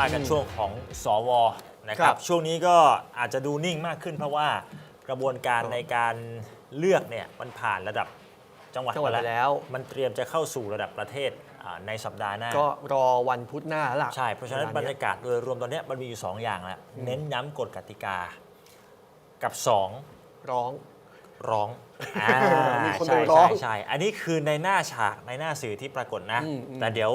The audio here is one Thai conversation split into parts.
ว่ากันช่วงของสวนะคครัรับบช่วงนี้ก็อาจจะดูนิ่งมากขึ้นเพราะว่ากระบวนการในการเลือกเนี่ยมันผ่านระดับจังหวัดจังหวัดมาไปแล้ว มันเตรียมจะเข้าสู่ระดับประเทศอ่าในสัปดาห์หน้า ก็รอวันพุธหน้าแล้วล่ะใช่ เพราะฉะนั้นวลบรรยากาศโดยรวมตอนเนี้ยมันมีอยู่ 2 อย่างแล้วเน้นย้ำกฎกติกา กับ 2 ร้องร้องอ่ามีคนใช่ไปร้อใช่งใช่อันนี้คือในหน้าฉากในหน้าสื่อที่ปรากฏนะอืมอืมแต่เดี๋ยว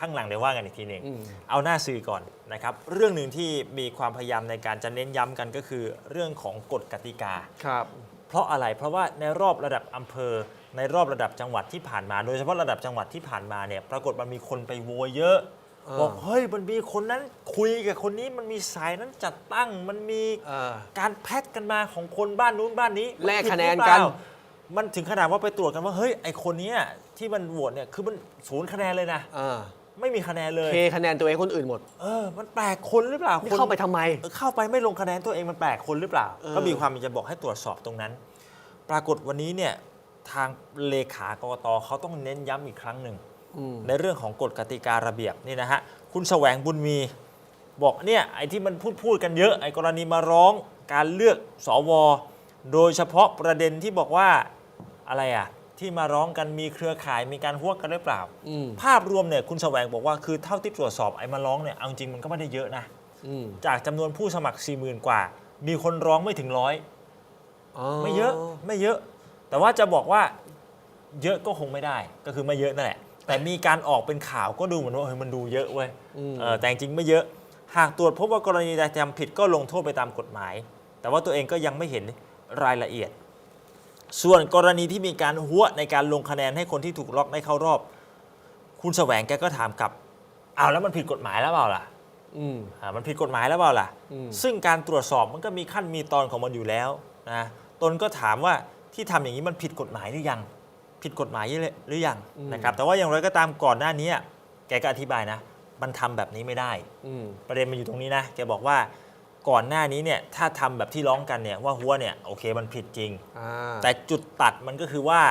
ข้างหลังเดี๋ยวว่ากันอีกทีหนึ่งอืมเอาหน้าสื่อก่อนนะครับ เรื่องหนึ่งที่มีความพยายามในการจะเน้นย้ำกันก็คือ เรื่องของกฎกติกาครับเพราะอะไรเพราะว่าในรอบระดับอำเภอ ในรอบระดับจังหวัดที่ผ่านมา โดยเฉพาะระดับจังหวัดที่ผ่านมาเนี่ยปรากฏมันมีคนไปโวยเยอะอ่าบอกเฮ้ยมันมีคนนั้นคุยกับคนนี้มันมีสายนั้นจัดตั้งมันมีเออการแพ็กกันมาของคนบ้านนู้นบ้านนี้แลกมัผิดคะแนนหรือเปกัล่านมันถึงขนาดว่าไปตรวจกันว่าเฮ้ยไอคนเนี้ยที่มันโหวตเนี่ยคือมันศูนย์คะแนนเลยนะเออ ไม่มีคะแนนเลย เทคะแนนตัวเองคนอื่นหมด เออ มันแปลกคนหรือเปล่านี่คนเข้าไปทำไม เออเข้าไปไม่ลงคะแนนตัวเองมันแปลกคนหรือเปล่า เออ ก็มีความจะบอกให้ตรวจสอบตรงนั้น ปรากฏวันนี้เนี่ยทางเลขากรกตเขาต้องเน้นย้ำอีกครั้งหนึ่ง อืม ในเรื่องของกฎกติการะเบียบนี่นะฮะ คุณแสวงบุญมี บอกเนี่ยไอ้ที่มันพูดพูดกันเยอะ ไอ้กรณีมาร้องการเลือกสว โดยเฉพาะประเด็นที่บอกว่าอะไรอะ ที่มาร้องกันมีเครือข่ายมีการหัวกันหรือเปล่า อืมภาพรวมเนี่ยคุณแสวงบอกว่าคือเท่าที่ตรวจสอบไอ้มาร้องเนี่ยเอาจริงมันก็ไม่ได้เยอะนะ อืมจากจำนวนผู้สมัคร 4 0,000 กว่า มีคนร้องไม่ถึงร้อยไม่เยอะไม่เยอะ แต่ว่าจะบอกว่าเยอะก็คงไม่ได้ก็คือไม่เยอะนั่นแหละ แต่มีการออกเป็นข่าวก็ดูเหมือนว่าเฮ้ยมันดูเยอะเว้ยอืมเออแต่จริงๆไม่เยอะ หากตรวจพบว่ากรณีใดทำผิดก็ลงโทษไปตามกฎหมาย แต่ว่าตัวเองก็ยังไม่เห็นรายละเอียด ส่วนกรณีที่มีการหัวในการลงคะแนนให้คนที่ถูกล็อกได้เข้ารอบ คุณแสวงแกก็ถามกลับเอาวแล้วมันผิดกฎหมายแล้วเปล่าล่ะอืม อ่ามันผิดกฎหมายแล้วเปล่าล่ะ อืม ซึ่งการตรวจสอบมันก็มีขั้นมีตอนของมันอยู่แล้วนะตนก็ถามว่าที่ทำอย่างนี้มันผิดกฎหมายหรือยัง ผิดกฎหมายหรือยังนะครับ แต่ว่าอย่างไรก็ตามก่อนหน้านี้แกก็อธิบายนะ มันทำแบบนี้ไม่ได้ อืม ประเด็นมันอยู่ตรงนี้นะ แกบอกว่า ก่อนหน้านี้เนี่ยถ้าทำแบบที่ร้องกันเนี่ยว่าหัวเนี่ยโอเคมันผิดจริงอ่าแต่จุดตัดมันก็คือว่า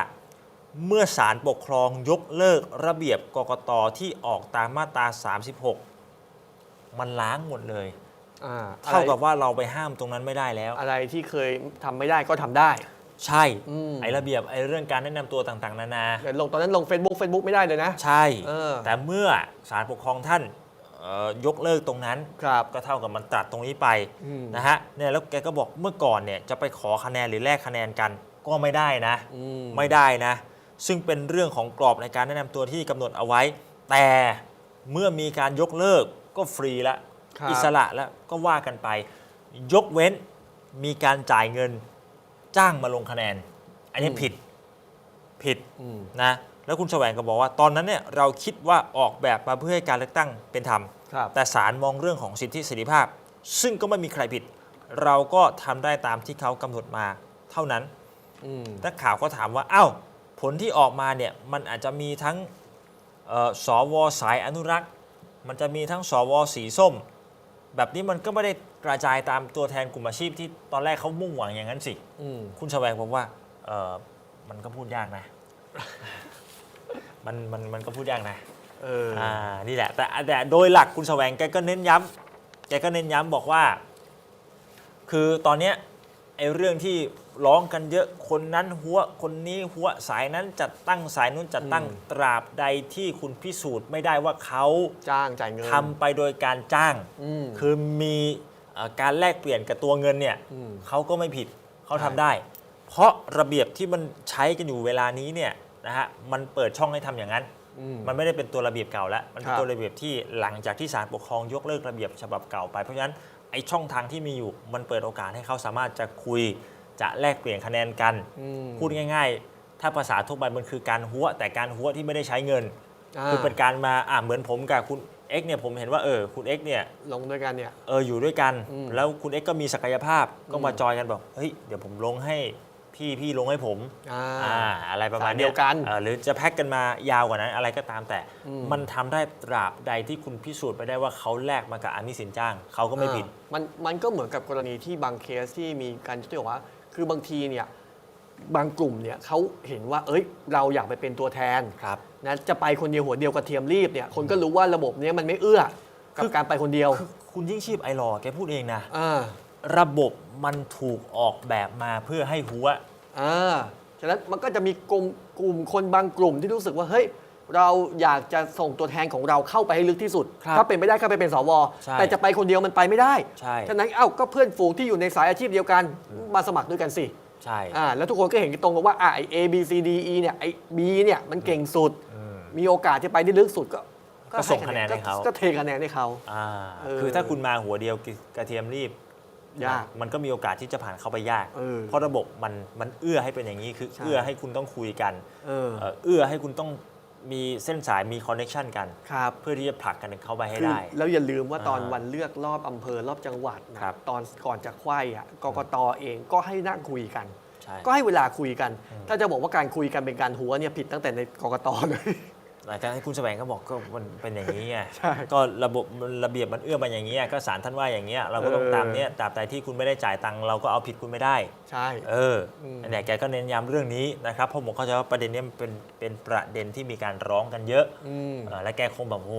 เมื่อศาลปกครองยกเลิกระเบียบกกตที่ออกตามมาตรา 36 มันล้างหมดเลยอ่าเท่ากับอะไรว่าเราไปห้ามตรงนั้นไม่ได้แล้ว อะไรที่เคยทำไม่ได้ก็ทำได้ ใช่อืมไอ้ระเบียบไอ้เรื่องการแนะนำตัวต่างๆ นานาเดี๋ยวลงตอนนั้นลง Facebook Facebook ไม่ได้เลยนะ ใช่เออแต่เมื่อศาลปกครองท่านเอ่อ ยกเลิกตรงนั้นครับก็เท่ากับมันตัดตรงนี้ไปอืมนะฮะเนี่ยแล้วแกก็บอกเมื่อก่อนเนี่ยจะไปขอคะแนนหรือแลกคะแนนกัน ก็ไม่ได้นะอืมไม่ได้นะ ซึ่งเป็นเรื่องของกรอบในการแนะนำตัวที่กำหนดเอาไว้ แต่เมื่อมีการยกเลิกก็ฟรีละครับอิสระแล้วก็ว่ากันไป ยกเว้นมีการจ่ายเงินจ้างมาลงคะแนน อันนี้ผิดผิดอืมนะ แล้วคุณแสวงก็บอกว่าตอนนั้นเนี่ยเราคิดว่าออกแบบมาเพื่อให้การเลือกตั้งเป็นธรรม ครับแต่ศาลมองเรื่องของสิทธิเสรีภาพ ซึ่งก็ไม่มีใครผิด เราก็ทำได้ตามที่เขากำหนดมาเท่านั้น อืมนักข่าวก็ถามว่าอ้าวผลที่ออกมาเนี่ย มันอาจจะมีทั้งเอ่อสวสายอนุรักษ์ มันจะมีทั้งสวสีส้ม แบบนี้มันก็ไม่ได้กระจายตามตัวแทนกลุ่มอาชีพที่ตอนแรกเขามุ่งหวังอย่างนั้นสิ อืมคุณแสวงบอกว่าเออมันก็พูดยากนะ มันมันมันก็พูดยากนะเอออ่านี่แหละ แต่แต่โดยหลักคุณแสวงแกก็เน้นย้ำแกก็เน้นย้ำบอกว่า คือตอนเนี้ยไอ้เรื่องที่ร้องกันเยอะคนนั้นหัวคนนี้หัวสายนั้นจัดตั้งสายนู้นจัดตั้งอืมตราบใดที่คุณพิสูจน์ไม่ได้ว่าเขาจ้างจ่ายเงินทำไปโดยการจ้าง อืม คือมีเอ่อการแลกเปลี่ยนกับตัวเงินเนี่ยอืมเขาก็ไม่ผิดเขาใช่ทำได้ เพราะระเบียบที่มันใช้กันอยู่เวลานี้เนี่ย นะฮะมันเปิดช่องให้ทำอย่างนั้นอืมมันไม่ได้เป็นตัวระเบียบเก่าแล้ว มันเป็นครับตัวระเบียบที่หลังจากที่ศาลปกครองยกเลิกระเบียบฉบับเก่าไปเพราะฉะนั้นไอ้ช่องทางที่มีอยู่มันเปิดโอกาสให้เขาสามารถจะคุยจะแลกเปลี่ยนคะแนนกันอืมพูดง่าย ๆ ถ้าภาษาทั่วไปมันคือการหัวแต่การหัวที่ไม่ได้ใช้เงินาคือเป็นการมาอ่าเหมือนผมกับคุณเอ็กเนี่ยผมเห็นว่าเออคุณเอ็กเนี่ยลงด้วยกันเนี่ยเอออยู่ด้วยกันอืมแล้วคุณเอ็กก็มีศักยภาพก็มาอืมจอยกันบอกเฮ้ยเดี๋ยวผมลงให้ พี่พี่ลงให้ผมอ่าอ่าอะไรประมาณสายเดียวกันเออหรือจะแพ็กกันมายาวกว่านั้นอะไรก็ตามแต่ อืม มันทำได้ตราบใดที่คุณพิสูจน์ไปได้ว่าเขาแลกมากับอามิสินจ้างเขาก็ไม่ผิด อ่ามันมันก็เหมือนกับกรณีที่บางเคสที่มีการที่บอกว่า คือบางทีเนี่ยบางกลุ่มเนี่ยเขาเห็นว่า เอ้ย เราอยากไปเป็นตัวแทนครับนะจะไปคนเดียวหัวเดียวกระเทียมรีบเนี่ยคนก็รู้ว่าระบบเนี้ยมันไม่เอื้อกับการไปคนเดียวคือคุณยิ่งชีพไอรอว์แกพูดเองนะ อ่า ระบบมันถูกออกแบบมาเพื่อให้หัว อ่าฉะนั้นมันก็จะมีกลุ่มกลุ่มคนบางกลุ่มที่รู้สึกว่าเฮ้ยเราอยากจะส่งตัวแทนของเราเข้าไปให้ลึกที่สุด ครับถ้าเป็นไม่ได้ก็ไปเป็นสว ใช่แต่จะไปคนเดียวมันไปไม่ได้ใช่ ฉะนั้นเอ้าก็เพื่อนฝูงที่อยู่ในสายอาชีพเดียวกันมาสมัครด้วยกันสิ ใช่ อ่าแล้วทุกคนก็เห็นตรงกันว่าอ่าไอ้ A B C D E เนี่ยไอ้ B เนี่ยมันเก่งสุดอืมมีโอกาสที่ไปได้ลึกสุดก็ก็ส่งคะแนนให้เขาก็เทคะแนนให้เขา อ่าเออ คือถ้าคุณมาหัวเดียวกระเทียมรีบ ยากมันก็มีโอกาสที่จะผ่านเข้าไปยาก เออเพราะระบบมันมันเอื้อให้เป็นอย่างนี้คือใช่ เอื้อให้คุณต้องคุยกันเออเอ่อเอื้อให้คุณต้องมีเส้นสายมีคอนเน็ชันกัน ครับ เพื่อที่จะผลักกันเข้าไปให้คือได้ แล้วอย่าลืมว่าตอนอ่าวันเลือกรอบอำเภอรอบจังหวัดนะครับ ตอนก่อนจะไขว้อะกกตเองก็ให้นั่งคุยกัน ใช่ ก็ให้เวลาคุยกัน ถ้าจะบอกว่าการคุยกันเป็นการหัวเนี่ยผิดตั้งแต่ในกกตเลย หลังจากที่คุณแสวงก็บอกก็มันเป็นอย่างนี้ไงใช่ ก็ระบบระเบียบมันเอื้อมาอย่างนี้ยก็ศาลท่านว่าอย่างเงี้ยเราก็ต้องเออตามเนี้ยตราบใดที่คุณไม่ได้จ่ายตังค์เราก็เอาผิดคุณไม่ได้ ใช่ เอออมอันเนี้ยแกก็เน้นย้ำเรื่องนี้นะครับเพราะผมเข้าใจว่าประเด็นเนี้ยมันเป็นเป็นประเด็นที่มีการร้องกันเยอะอืมเออและแกคงแบบโอ้โห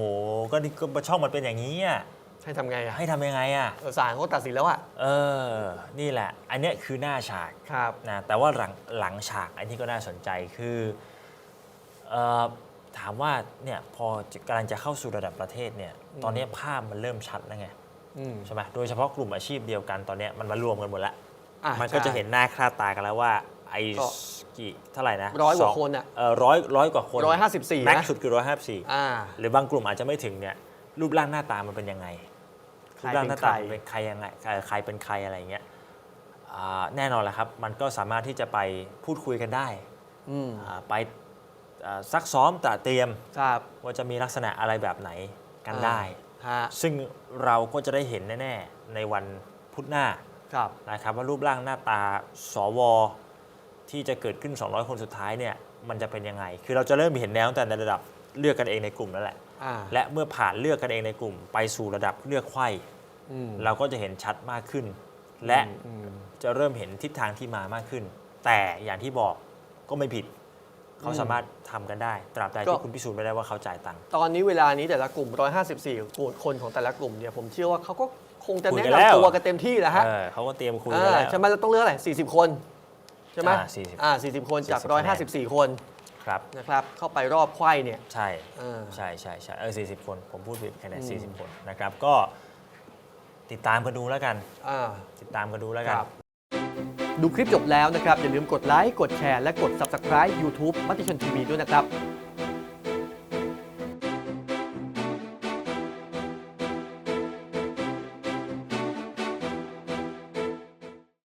ก็นี่ก็ช่องมันเป็นอย่างนี้อะให้ทำไงอะให้ทำยังไงอะเออศาลเขาตัดสินแล้วอะเออ นี่แหละ อันเนี้ยคือหน้าฉากครับ นะแต่ว่าหลังหลังฉากอันนี้ก็น่าสนใจคือเอ่อ ถามว่าเนี่ยพอกำลังจะเข้าสู่ระดับประเทศเนี่ยอืมตอนนี้ภาพมันเริ่มชัดแล้วไงอืมใช่ไหมโดยเฉพาะกลุ่มอาชีพเดียวกันตอนเนี้ยมันมารวมกันหมดแล้วอะมันก็จะใช่เห็นหน้าค่าตากันแล้วว่าไอ้ก็กี่เท่าไหร่นะร้อยกว่าสงคนอะเออร้อยร้อยกว่าคนร้อยห้าสิบสี่แม็กนะซ์สุดคือร้อยห้าสิบสี่อ่าหรือบางกลุ่มอาจจะไม่ถึงเนี่ยรูปร่างหน้าตามันเป็นยังไงใครรูปร่างหน้าตาเป็นใครเป็นใครยังไงใครใครเป็นใครอะไรอย่างเงี้ยอ่าแน่นอนแหละครับ มันก็สามารถที่จะไปพูดคุยกันได้อืมอ่าไปอ่า ซักซ้อมตระเตรียมครับว่าจะมีลักษณะอะไรแบบไหนกันได้ ฮะซึ่งเราก็จะได้เห็นแน่ ๆ ในวันพุธหน้าครับนะครับว่ารูปร่างหน้าตาสวที่จะเกิดขึ้น 200 คนสุดท้ายเนี่ยมันจะเป็นยังไง คือเราจะเริ่มเห็นแนวตั้งแต่ในระดับเลือกกันเองในกลุ่มนั่นแหละ อ่าและเมื่อผ่านเลือกกันเองในกลุ่ม ไปสู่ระดับเลือกไขว้อืมเราก็จะเห็นชัดมากขึ้น และอืมจะเริ่มเห็นทิศทางที่มามากขึ้น แต่อย่างที่บอกก็ไม่ผิด เขาสามารถทำกันได้ ตราบใดก็ ที่คุณพิสูจน์ไม่ได้ว่าเขาจ่ายตังค์ ตอนนี้เวลานี้แต่ละกลุ่ม 154คนของแต่ละกลุ่มเนี่ยผมเชื่อว่าเขาก็คงจะคุยแนะกันแล้ว นำตัวกันเต็มที่แหล้วฮะเออเขาก็เตรียมคุยอ่ากันแล้วใช่ไหมเราต้องเลือกอะไร40 คนใช่ไหมอ่า40อ่า40 คนจาก 40คะแนน154 คนครับ นะครับเข้าไปรอบไขว้เนี่ยใช่เออใช่ใช่ใช่เออสี่สิบคน ผมพูดผิดคะแนนอืม สี่สิบคนนะครับ ก็ติดตามกันดูแล้วกัน อ่า ติดตามกันดูแล้วกัน ครับ ดูคลิปจบแล้วนะครับอย่าลืมกดไลค์กดแชร์และกด Subscribe YouTube มัติชนทีวีด้วยนะครับ